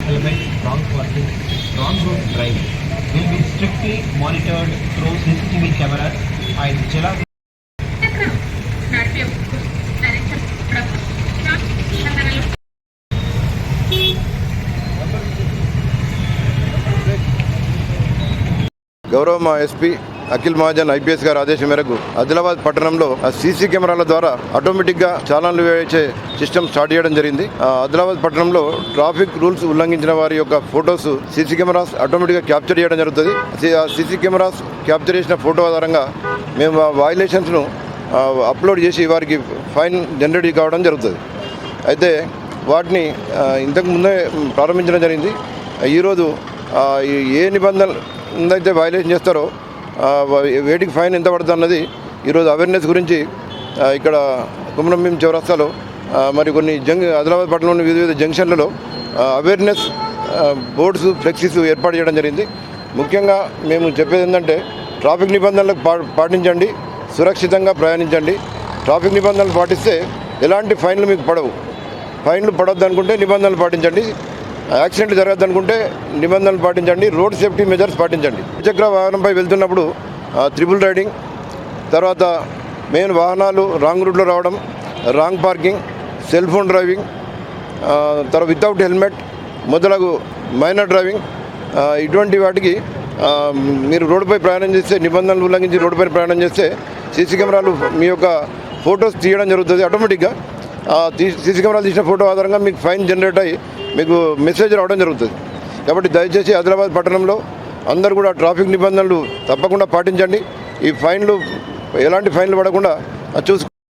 helmet, wrong parking, wrong road driving will be strictly monitored through CCTV cameras and Jala నాట్యం direction production గౌరవ మా SP Akhil Mahajan IPS గారి ఆదేశం మేరకు ఆదిలాబాద్ పట్టణంలో ఆ సీసీ కెమెరాల ద్వారా ఆటోమేటిక్గా చాలాన్లు వేసే సిస్టమ్ స్టార్ట్ చేయడం జరిగింది. ఆ ఆదిలాబాద్ పట్టణంలో ట్రాఫిక్ రూల్స్ ఉల్లంఘించిన వారి యొక్క ఫొటోస్ సీసీ కెమెరాస్ ఆటోమేటిక్గా క్యాప్చర్ చేయడం జరుగుతుంది. సీసీ కెమెరాస్ క్యాప్చర్ చేసిన ఫోటో ఆధారంగా మేము ఆ వైలేషన్స్ను అప్లోడ్ చేసి వారికి ఫైన్ జనరేట్ కావడం జరుగుతుంది. అయితే వాటిని ఇంతకు ముందే ప్రారంభించడం జరిగింది. ఈరోజు ఏ నిబంధన అయితే వైలేషన్ చేస్తారో వేటికి ఫైన్ ఎంత పడుతుంది అన్నది ఈరోజు అవేర్నెస్ గురించి ఇక్కడ కుమరంభీం చౌరస్తాలో మరి కొన్ని జంగ్ ఆదిలాబాద్ పట్టణంలోని వివిధ వివిధ జంక్షన్లలో అవేర్నెస్ బోర్డ్స్ ఫ్లెక్సీస్ ఏర్పాటు చేయడం జరిగింది. ముఖ్యంగా మేము చెప్పేది ఏంటంటే ట్రాఫిక్ నిబంధనలకు పా పాటించండి సురక్షితంగా ప్రయాణించండి. ట్రాఫిక్ నిబంధనలు పాటిస్తే ఎలాంటి ఫైన్లు మీకు పడవు. ఫైన్లు పడొద్దు అనుకుంటే నిబంధనలు పాటించండి. యాక్సిడెంట్ జరగద్దు అనుకుంటే నిబంధనలు పాటించండి రోడ్ సేఫ్టీ మెజర్స్ పాటించండి. ద్విచక్ర వాహనంపై వెళ్తున్నప్పుడు త్రిబుల్ రైడింగ్ తర్వాత మెయిన్ వాహనాలు రాంగ్ రూట్లో రావడం wrong parking cell phone driving తర్వాత వితౌట్ హెల్మెట్ మొదలగు మైనర్ డ్రైవింగ్ ఇటువంటి వాటికి మీరు రోడ్డుపై ప్రయాణం చేస్తే నిబంధనలు ఉల్లంఘించి రోడ్డుపై ప్రయాణం చేస్తే సీసీ కెమెరాలు మీ యొక్క ఫొటోస్ తీయడం జరుగుతుంది. ఆటోమేటిక్గా సీసీ కెమెరాలు తీసిన ఫోటో ఆధారంగా మీకు ఫైన్ జనరేట్ అయ్యి మీకు మెసేజ్ రావడం జరుగుతుంది. కాబట్టి దయచేసి ఆదిలాబాద్ పట్టణంలో అందరూ కూడా ట్రాఫిక్ నిబంధనలు తప్పకుండా పాటించండి. ఈ ఫైన్లు ఎలాంటి ఫైన్లు పడకుండా చూసు